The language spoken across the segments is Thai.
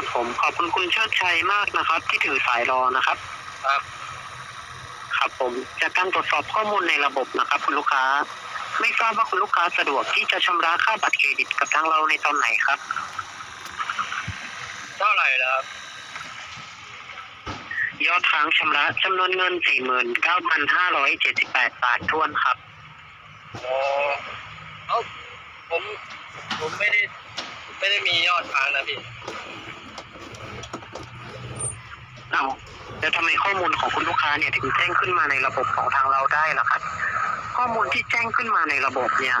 ครับผมขอบคุณคุณเชิดชัยมากนะครับ ที่ถือสายรอนะครับ ครับ ครับผมจากการตรวจสอบข้อมูลในระบบนะครับ คุณลูกค้า ไม่ทราบว่าคุณลูกค้าสะดวกที่จะชำระค่าบัตรเครดิตกับทางเราในตอนไหนครับ เท่าไหร่แล้วครับยอดค้างชำระจำนวนเงิน 49,578 บาททวนครับ อ๋อเอ้าผม ผมไม่ได้ ไม่ได้มียอดค้างนะพี่ เอาแล้วทำไมข้อมูลของคุณลูกค้าเนี่ยถึงแจ้งขึ้นมาในระบบของทางเราได้ล่ะครับข้อมูลที่แจ้งขึ้นมาในระบบเนี่ย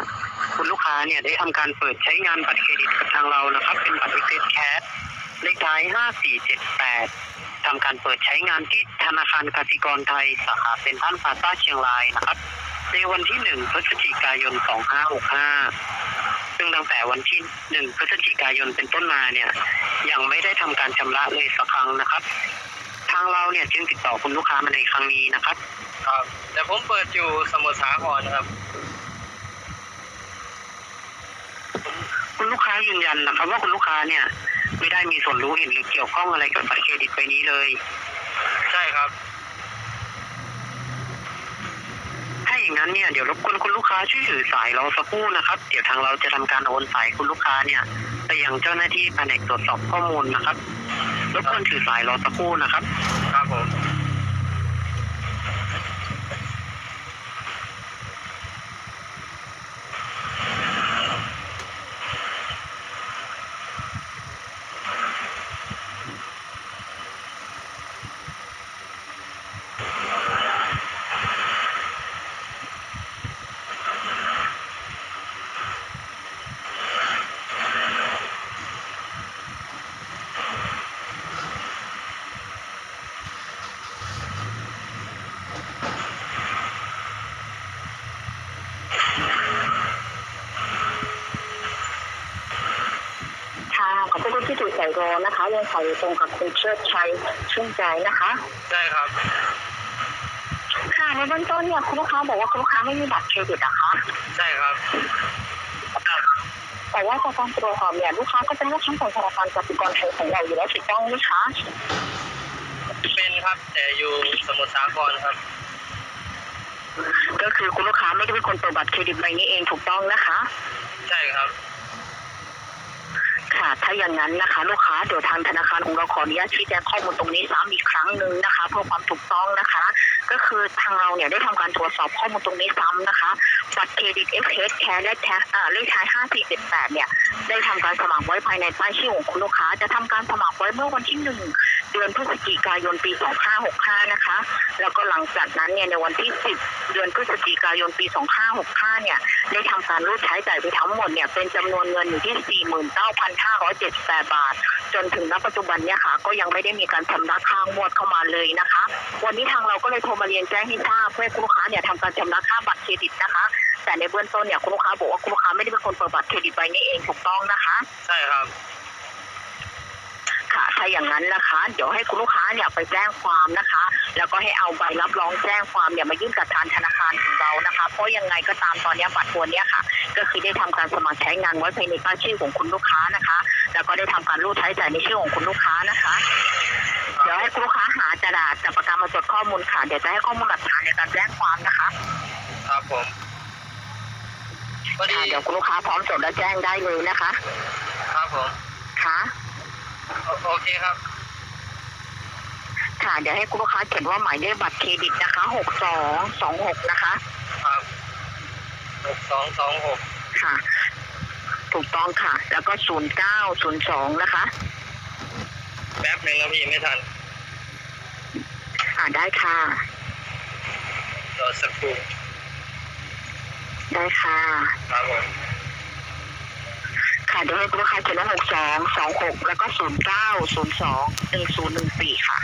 คุณลูกค้าเนี่ยได้ทำการเปิดใช้งานบัตรเครดิตกับทางเรานะครับ เป็นบัตรวิเศษแคสเลขท้าย 5478ทำการเปิดใช้งานที่ธนาคารกสิกรไทยสาขาเป็นท่านพาซาเชียงรายนะครับ ในวันที่ 1 พฤศจิกายน 2565 ซึ่งตั้งแต่วันที่ 1 พฤศจิกายนเป็นต้นมาเนี่ย ยังไม่ได้ทำการชำระเลยสักครั้งนะครับางเราเนี่ยจึงติดต่อคุณลูกค้ามาในครั้งนี้นะครับ ครับแต่ผมเปิดอยู่สมุทรสาครนะครับ คุณลูกค้ายืนยันนะครับ ว่าคุณลูกค้าเนี่ย ไม่ได้มีส่วนรู้เห็นหรือเกี่ยวข้องอะไรกับบัตรเครดิตใบนี้เลย ใช่ครับ ถ้าอย่างนั้นเนี่ยเดี๋ยวรบกวนคุณลูกค้าช่วยถือสายเราสักครู่นะครับ เดี๋ยวทางเราจะทำการโอนสายคุณลูกค้าเนี่ย ไปยังเจ้าหน้าที่แผนกตรวจสอบข้อมูลนะครับ รบกวนถือสายรอสักครู่นะครับ ครับผม ค่ะขอบ คุณที่ถูกใส่รอนะคะยังขออยู่ตรงกับคุณเชิดชัยชื่นใจนะคะใช่ครับ ค่ะในเบื้องต้นเนี่ยคุณลูกค้าบอกว่าคุณลูกค้าไม่มีบัตรเครดิตนะคะใช่ครับ แต่ว่าจากการตรวจสอบเนี่ยลูกค้าก็จะให้ทั้งของธนาคารกสิกรไทยของเราอยู่แล้วถูกต้องไหมคะเป็นครับแต่อยู่สมุทรสาครครับ ก็คือคุณลูกค้าไม่ได้เป็นคนเปิดบัตรเครดิตใบนี้เองถูกต้องนะคะ ใช่ครับค่ะ ถ้าอย่างนั้นนะคะ ลูกค้าเดี๋ยวทางธนาคารของเราขออนุญาตชี้แจงข้อมูลตรงนี้ซ้ำอีกครั้งหนึ่งนะคะ เพื่อความถูกต้องนะคะ ก็คือทางเราเนี่ยได้ทำการตรวจสอบข้อมูลตรงนี้ซ้ำนะคะบัตรเครดิต f h แคร์และแท็กเลขท้าย5478เนี่ยได้ทำการสมัครไว้ภายในป้ายชื่อของคุณลูกค้า จะทำการสมัครไว้เมื่อวันที่หนึ่ง เดือนพฤศจิกายนปี 2565 นะคะ แล้วก็หลังจากนั้นเนี่ยในวันที่ 10 เดือนพฤศจิกายนปี 2565 เนี่ย ได้ทำการรูดใช้จ่ายไปทั้งหมดเนี่ยเป็นจำนวนเงินอยู่ที่ 49,578 บาท จนถึงณปัจจุบันเนี่ยค่ะ ก็ยังไม่ได้มีการชำระค่างวดเข้ามาเลยนะคะ วันนี้ทางเราก็เลยโทรมาเรียนแจ้งให้ทราบเพื่อให้คุณลูกค้าเนี่ยทำการชำระค่าบัตรเครดิตนะคะแต่ในเบื้องต้นเนี่ยคุณลูกค้าบอกว่าคุณลูกค้าไม่ได้เป็นคนเปิดบัตรเครดิตใบนี้เองถูกต้องนะคะ ใช่ครับ ถ้าอย่างนั้นนะคะ เดี๋ยวให้คุณลูกค้าเนี่ยไปแจ้งความนะคะ แล้วก็ให้เอาใบรับรองแจ้งความเนี่ยมายื่นกับทางธนาคารของเรานะคะ เพราะยังไงก็ตามตอนเนี้ยบัตรตัวเนี้ยค่ะ ก็คือได้ทำการสมัครใช้งานไว้ภายในป้ายชื่อของคุณลูกค้านะคะ แล้วก็ได้ทำการรูดใช้จ่ายในชื่อของคุณลูกค้านะคะเดี๋ยวให้คุณลูกค้าหากระดาษกับปากกามาจดข้อมูลค่ะ เดี๋ยวจะให้ข้อมูลหลักฐานในการแจ้งความนะคะ ครับผมพอดีค่ะเดี๋ยวคุณลูกค้าพร้อมจดและแจ้งได้เลยนะคะ ครับผม ค่ะ โอโอเคครับ ค่ะ เดี๋ยวให้คุณลูกค้าเขียนว่าหมายเลขบัตรเครดิตนะคะหกสองสองหกนะคะ ครับหกสองสองหกค่ะ ถูกต้องค่ะ แล้วก็ศูนย์เก้าศูนย์สองนะคะ แป๊บหนึ่งนะพี่ไม่ทันอ่าได้ค่ะ รอสักครู่ได้ค่ะ ครับผม ค่ะเดี๋ยวให้คุณลูกค้าเขียนว่าหกสองสองหกแล้วก็ศูนย์เก้าศูนย์สองหนึ่งศูนย์หนึ่งสี่ค่ะ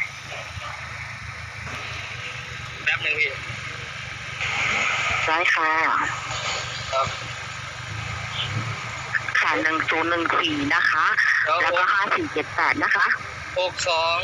แป๊บหนึ่งพี่ได้ค่ะ ครับค่ะหนึ่งศูนย์หนึ่งสี่นะคะ แล้วแล้วก็ห้าสี่เจ็ดแปดนะคะหกสอง